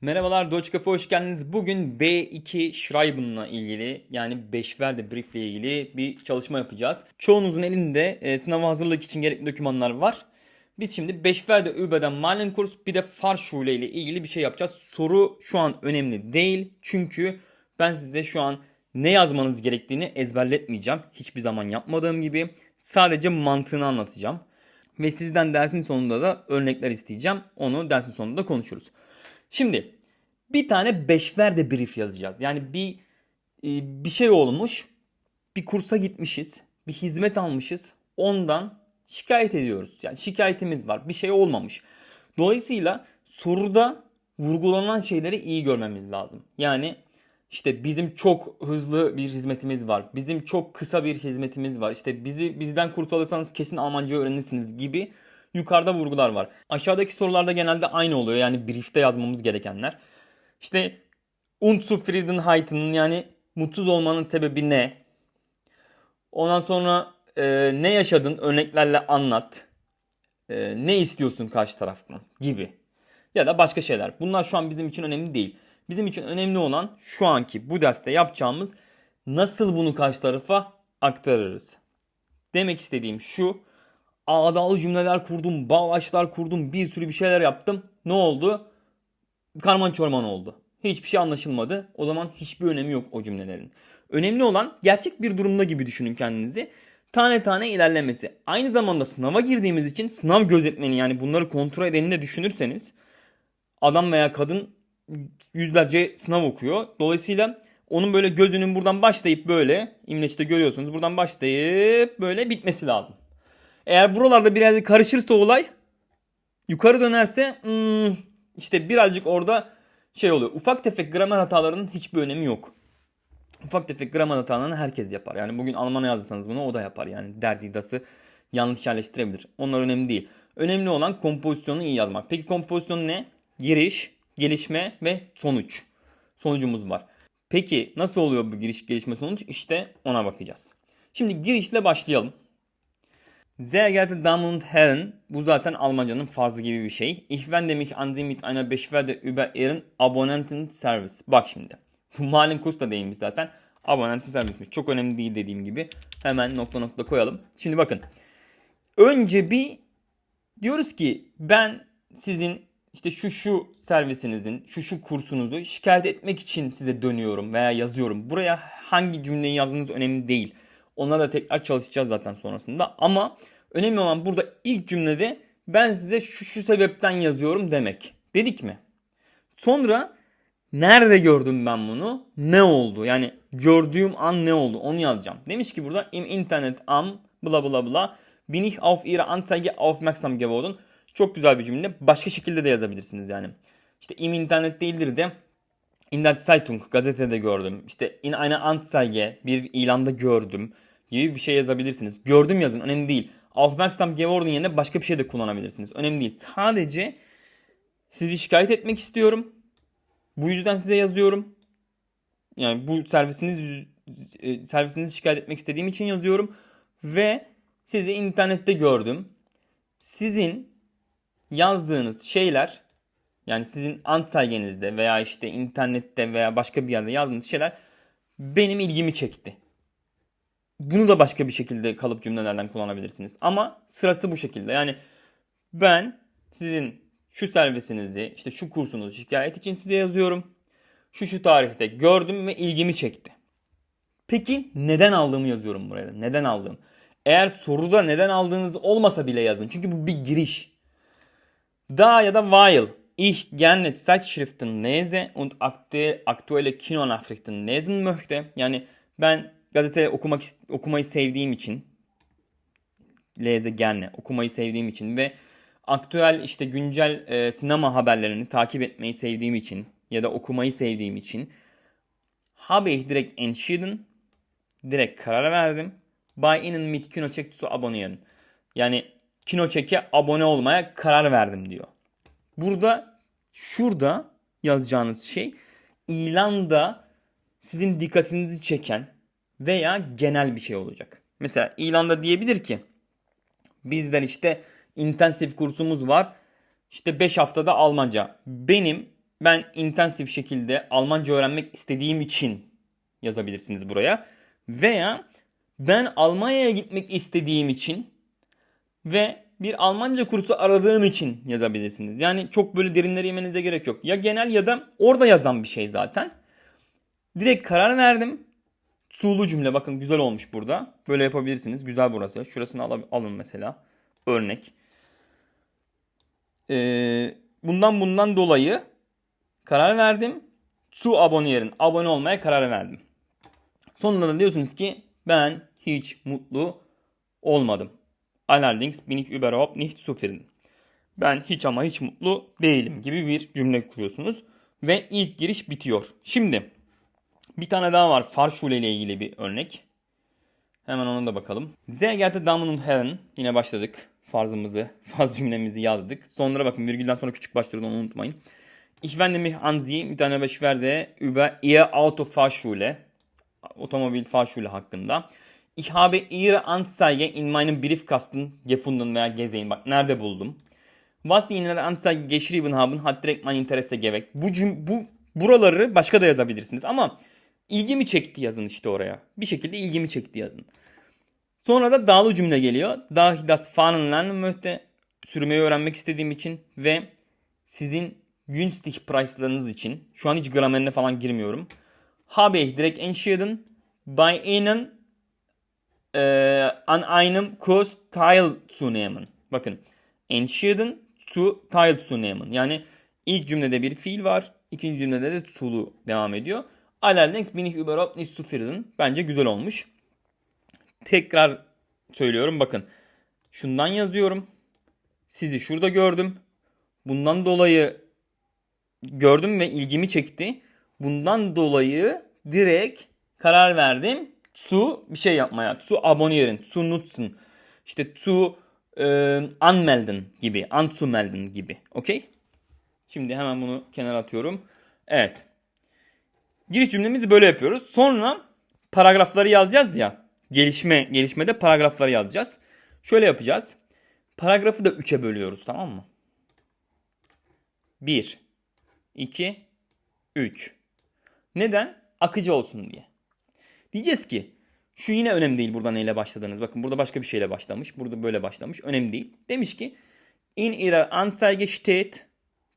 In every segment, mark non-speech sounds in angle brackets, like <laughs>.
Merhabalar Deutsche Cafe hoş geldiniz. Bugün B2 Schreiben'la ilgili yani Beşverde Brief ile ilgili bir çalışma yapacağız. Çoğunuzun elinde e, sınava hazırlık için gerekli dokümanlar var. Biz şimdi Beşverde Übe'den Malen kurs bir de Farschule ile ilgili bir şey yapacağız. Soru şu an önemli değil. Çünkü ben size şu an ne yazmanız gerektiğini ezberletmeyeceğim. Hiçbir zaman yapmadığım gibi. Sadece mantığını anlatacağım. Ve sizden dersin sonunda da örnekler isteyeceğim. Onu dersin sonunda konuşuruz. Şimdi bir tane beşverde brief yazacağız. Yani bir e, bir şey olmuş. Bir kursa gitmişiz. Bir hizmet almışız. Ondan şikayet ediyoruz. Yani şikayetimiz var. Bir şey olmamış. Dolayısıyla soruda vurgulanan şeyleri iyi görmemiz lazım. Yani işte bizim çok hızlı bir hizmetimiz var. Bizim çok kısa bir hizmetimiz var. İşte bizi bizden kurs alırsanız kesin Almanca öğrenirsiniz gibi yukarıda vurgular var. Aşağıdaki sorularda genelde aynı oluyor. Yani briefte yazmamız gerekenler. İşte Unzufriedenheit'ın yani mutsuz olmanın sebebi ne? Ondan sonra e, ne yaşadın örneklerle anlat. E, ne istiyorsun karşı taraftan gibi. Ya da başka şeyler. Bunlar şu an bizim için önemli değil. Bizim için önemli olan şu anki bu derste yapacağımız nasıl bunu karşı tarafa aktarırız. Demek istediğim şu. Ağdalı cümleler kurdum, bağlaçlar kurdum, bir sürü bir şeyler yaptım. Ne oldu? Karman çorman oldu. Hiçbir şey anlaşılmadı. O zaman hiçbir önemi yok o cümlelerin. Önemli olan gerçek bir durumda gibi düşünün kendinizi. Tane tane ilerlemesi. Aynı zamanda sınava girdiğimiz için sınav gözetmeni yani bunları kontrol edeni de düşünürseniz adam veya kadın yüzlerce sınav okuyor. Dolayısıyla onun böyle gözünün buradan başlayıp böyle İmleç'te görüyorsunuz buradan başlayıp böyle bitmesi lazım. Eğer buralarda bir yerde karışırsa olay yukarı dönerse hmm, işte birazcık orada şey oluyor. Ufak tefek gramer hatalarının hiçbir önemi yok. Ufak tefek gramer hatalarını herkes yapar. Yani bugün Alman'a yazırsanız bunu o da yapar. Yani derdidası yanlış yerleştirebilir. Onlar önemli değil. Önemli olan kompozisyonu iyi yazmak. Peki kompozisyon ne? Giriş, gelişme ve sonuç. Sonucumuz var. Peki nasıl oluyor bu giriş, gelişme, sonuç? İşte ona bakacağız. Şimdi girişle başlayalım. Sehr geehrte Damen Herren, bu zaten Almancanın farzı gibi bir şey. Ich wende mich an Sie mit einer Beschwerde über Ihren Abonnentenservice. Bak şimdi. Bu malin kurs da değilmiş zaten. Abonnentenservice'miş. Çok önemli değil dediğim gibi. Hemen nokta nokta koyalım. Şimdi bakın. Önce bir diyoruz ki ben sizin işte şu şu servisinizin, şu şu kursunuzu şikayet etmek için size dönüyorum veya yazıyorum. Buraya hangi cümleyi yazdığınız önemli değil. Onlara da tekrar çalışacağız zaten sonrasında. Ama önemli olan burada ilk cümlede ben size şu şu sebepten yazıyorum demek. Dedik mi? Sonra nerede gördüm ben bunu? Ne oldu? Yani gördüğüm an ne oldu? Onu yazacağım. Demiş ki burada im Internet am bla bla bla bin ich auf ihre Anzeige aufmerksam geworden. Çok güzel bir cümle. Başka şekilde de yazabilirsiniz yani. İşte im internet değildir de in der Zeitung gazetede gördüm. İşte in eine Anzeige bir ilanda gördüm gibi bir şey yazabilirsiniz. Gördüm yazın önemli değil. Aufmerksam geworden yerine başka bir şey de kullanabilirsiniz. Önemli değil. Sadece sizi şikayet etmek istiyorum. Bu yüzden size yazıyorum. Yani bu servisiniz e, servisinizi şikayet etmek istediğim için yazıyorum ve sizi internette gördüm. Sizin yazdığınız şeyler yani sizin Anzeigenizde veya işte internette veya başka bir yerde yazdığınız şeyler benim ilgimi çekti. Bunu da başka bir şekilde kalıp cümlelerden kullanabilirsiniz. Ama sırası bu şekilde. Yani ben sizin şu servisinizi, işte şu kursunuzu şikayet için size yazıyorum. Şu şu tarihte gördüm ve ilgimi çekti. Peki neden aldığımı yazıyorum buraya. Neden aldığım? Eğer soruda neden aldığınız olmasa bile yazın. Çünkü bu bir giriş. Da ya da while ich gerne Zeitschriften lese und aktu- aktuelle Kinonachrichten lesen möchte. Yani ben gazete okumak okumayı sevdiğim için lese gerne okumayı sevdiğim için ve aktüel işte güncel e, sinema haberlerini takip etmeyi sevdiğim için ya da okumayı sevdiğim için habe direkt entschieden direkt karar verdim. Bei Ihnen mit Kinocheck zu abonnieren. Yani Kinocheck'e abone olmaya karar verdim diyor. Burada şurada yazacağınız şey ilanda sizin dikkatinizi çeken veya genel bir şey olacak. Mesela ilanda diyebilir ki bizden işte intensif kursumuz var. İşte 5 haftada Almanca. Benim ben intensif şekilde Almanca öğrenmek istediğim için yazabilirsiniz buraya. Veya ben Almanya'ya gitmek istediğim için ve bir Almanca kursu aradığım için yazabilirsiniz. Yani çok böyle derinleri yemenize gerek yok. Ya genel ya da orada yazan bir şey zaten. Direkt karar verdim. Sulu cümle bakın güzel olmuş burada. Böyle yapabilirsiniz. Güzel burası. Şurasını al alın mesela. Örnek. Ee, bundan bundan dolayı karar verdim. Su abone Abone olmaya karar verdim. Sonunda da diyorsunuz ki ben hiç mutlu olmadım. Allerdings bin ich überhaupt nicht zufrieden. Ben hiç ama hiç mutlu değilim gibi bir cümle kuruyorsunuz. Ve ilk giriş bitiyor. Şimdi bir tane daha var Farschule ile ilgili bir örnek. Hemen ona da bakalım. Sehr geehrte Damen und. Yine başladık. Farzımızı, <laughs> farz cümlemizi yazdık. Sonlara bakın virgülden sonra küçük başlıyordu onu unutmayın. Ich wende mich an Sie mit einer Beschwerde über Ihr Autofahrschule. Otomobil Fahrschule hakkında. Ich habe Ihre Anzeige in meinem Briefkasten gefunden veya gesehen. Bak nerede buldum. Was Sie in der Anzeige geschrieben haben hat direkt mein Interesse geweckt. Bu, cüm- bu buraları başka da yazabilirsiniz ama ilgimi çekti yazın işte oraya. Bir şekilde ilgimi çekti yazın. Sonra da dağlı cümle geliyor. Da ich das fahren lernen möchte. Sürmeyi öğrenmek istediğim için ve sizin günstig price'larınız için. Şu an hiç gramerine falan girmiyorum. Habe ich direkt entschieden bei Ihnen e, an einem Kurs teilzunehmen. Bakın. Entschieden zu teilzunehmen. Yani ilk cümlede bir fiil var. ikinci cümlede de tu'lu devam ediyor. Allerdings bin ich überhaupt nicht zufrieden. Bence güzel olmuş. Tekrar söylüyorum bakın. Şundan yazıyorum. Sizi şurada gördüm. Bundan dolayı gördüm ve ilgimi çekti. Bundan dolayı direkt karar verdim. Su bir şey yapmaya. Su abonnieren. Su nutzen. İşte su e, anmelden gibi. Anzumelden gibi. Okey? Şimdi hemen bunu kenara atıyorum. Evet. Giriş cümlemizi böyle yapıyoruz. Sonra paragrafları yazacağız ya. Gelişme gelişmede paragrafları yazacağız. Şöyle yapacağız. Paragrafı da 3'e bölüyoruz tamam mı? 1 2 3 Neden? Akıcı olsun diye. Diyeceğiz ki şu yine önemli değil burada neyle başladınız. Bakın burada başka bir şeyle başlamış. Burada böyle başlamış. Önemli değil. Demiş ki In ihrer Anzeige steht,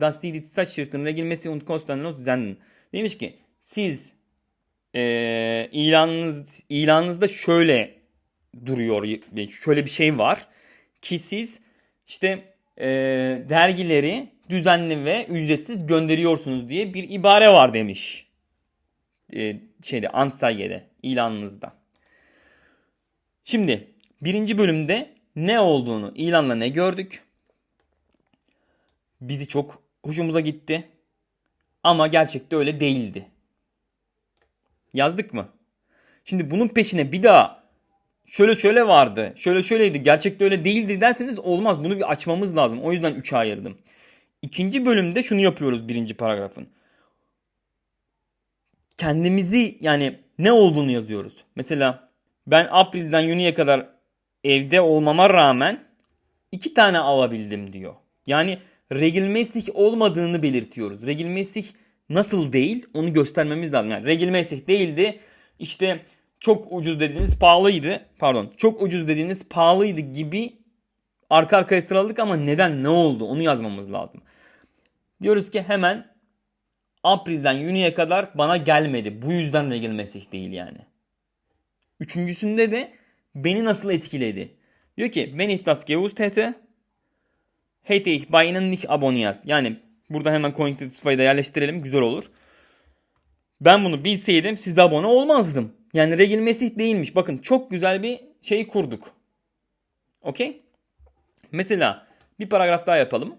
dass Sie die Zeitschriften regelmäßig und kostenlos senden. Demiş ki siz e, ilanınız ilanınızda şöyle duruyor. Şöyle bir şey var ki siz işte e, dergileri düzenli ve ücretsiz gönderiyorsunuz diye bir ibare var demiş. E, şeyde Anzeige'de ilanınızda. Şimdi birinci bölümde ne olduğunu ilanla ne gördük? Bizi çok hoşumuza gitti. Ama gerçekte öyle değildi. Yazdık mı? Şimdi bunun peşine bir daha şöyle şöyle vardı, şöyle şöyleydi, gerçekte öyle değildi derseniz olmaz. Bunu bir açmamız lazım. O yüzden 3'e ayırdım. İkinci bölümde şunu yapıyoruz birinci paragrafın. Kendimizi yani ne olduğunu yazıyoruz. Mesela ben April'den Yuni'ye kadar evde olmama rağmen iki tane alabildim diyor. Yani regelmäßig olmadığını belirtiyoruz. Regelmäßig nasıl değil onu göstermemiz lazım. Yani regelmäßig değildi. İşte çok ucuz dediğiniz pahalıydı. Pardon. Çok ucuz dediğiniz pahalıydı gibi arka arkaya sıraladık ama neden ne oldu onu yazmamız lazım. Diyoruz ki hemen April'den Yuni'ye kadar bana gelmedi. Bu yüzden regelmäßig değil yani. Üçüncüsünde de beni nasıl etkiledi? Diyor ki wenn ich das gewusst hätte hätte ich nicht abonniert. Yani burada hemen connected sıfayı da yerleştirelim. Güzel olur. Ben bunu bilseydim size abone olmazdım. Yani regelmäßig değilmiş. Bakın çok güzel bir şey kurduk. Okey? Mesela bir paragraf daha yapalım.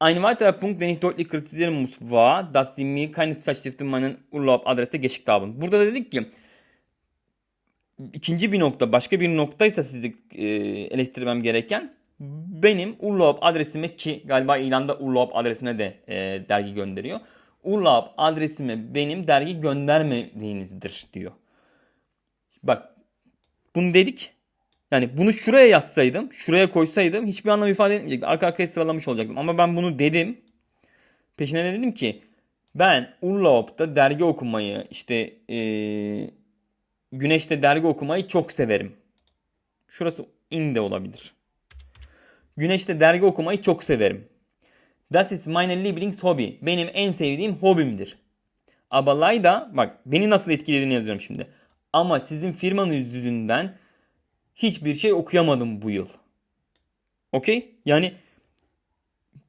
Ein weiterer Punkt, den ich deutlich kritisieren muss, war, dass sie mir keine Zeitschriften meinen Urlaub adrese geçik haben. Burada da dedik ki ikinci bir nokta, başka bir noktaysa sizi e, eleştirmem gereken benim Urlaub adresime ki galiba ilanda Urlaub adresine de e, dergi gönderiyor. Urlaub adresime benim dergi göndermediğinizdir diyor. Bak bunu dedik. Yani bunu şuraya yazsaydım, şuraya koysaydım hiçbir anlam ifade etmeyecekti. Arka arkaya sıralamış olacaktım. Ama ben bunu dedim. Peşine de dedim ki Ben Urlaop'ta dergi okumayı işte eee, Güneş'te dergi okumayı çok severim. Şurası in de olabilir. Güneş'te dergi okumayı çok severim. Das ist meine Lieblingshobby. Benim en sevdiğim hobimdir. Aber leider bak beni nasıl etkilediğini yazıyorum şimdi. Ama sizin firmanız yüzünden hiçbir şey okuyamadım bu yıl. Okey? Yani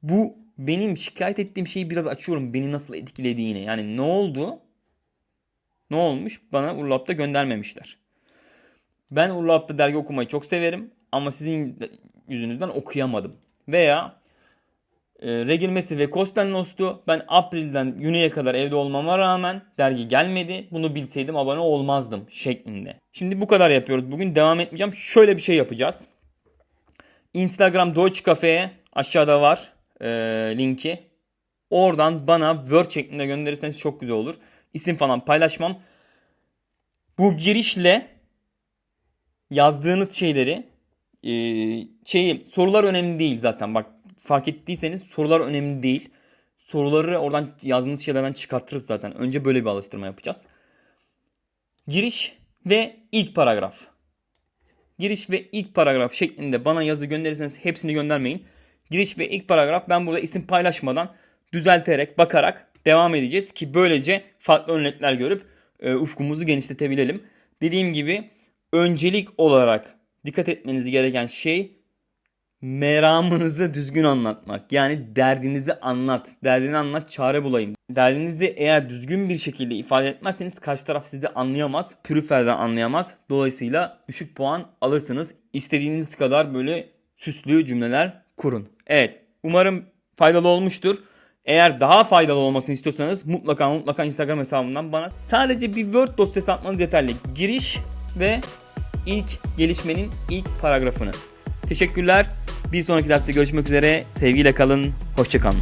bu benim şikayet ettiğim şeyi biraz açıyorum. Beni nasıl etkilediğini. Yani ne oldu? Ne olmuş? Bana Urlap'ta göndermemişler. Ben Urlap'ta dergi okumayı çok severim. Ama sizin yüzünüzden okuyamadım. Veya e, Regil Messi ve Kostenlos'tu. Ben April'den Yune'ye kadar evde olmama rağmen dergi gelmedi. Bunu bilseydim abone olmazdım şeklinde. Şimdi bu kadar yapıyoruz. Bugün devam etmeyeceğim. Şöyle bir şey yapacağız. Instagram Deutsche Cafe'ye aşağıda var e, linki. Oradan bana Word şeklinde gönderirseniz çok güzel olur. İsim falan paylaşmam. Bu girişle yazdığınız şeyleri e, şeyi sorular önemli değil zaten. Bak fark ettiyseniz sorular önemli değil. Soruları oradan yazdığınız şeylerden çıkartırız zaten. Önce böyle bir alıştırma yapacağız. Giriş ve ilk paragraf. Giriş ve ilk paragraf şeklinde bana yazı gönderirseniz hepsini göndermeyin. Giriş ve ilk paragraf ben burada isim paylaşmadan düzelterek bakarak devam edeceğiz ki böylece farklı örnekler görüp e, ufkumuzu genişletebilelim. Dediğim gibi öncelik olarak dikkat etmeniz gereken şey meramınızı düzgün anlatmak. Yani derdinizi anlat. Derdini anlat, çare bulayım. Derdinizi eğer düzgün bir şekilde ifade etmezseniz karşı taraf sizi anlayamaz. Pürüferden anlayamaz. Dolayısıyla düşük puan alırsınız. İstediğiniz kadar böyle süslü cümleler kurun. Evet. Umarım faydalı olmuştur. Eğer daha faydalı olmasını istiyorsanız mutlaka mutlaka Instagram hesabımdan bana sadece bir Word dosyası atmanız yeterli. Giriş ve ilk gelişmenin ilk paragrafını. Teşekkürler. Bir sonraki derste görüşmek üzere. Sevgiyle kalın. Hoşçakalın.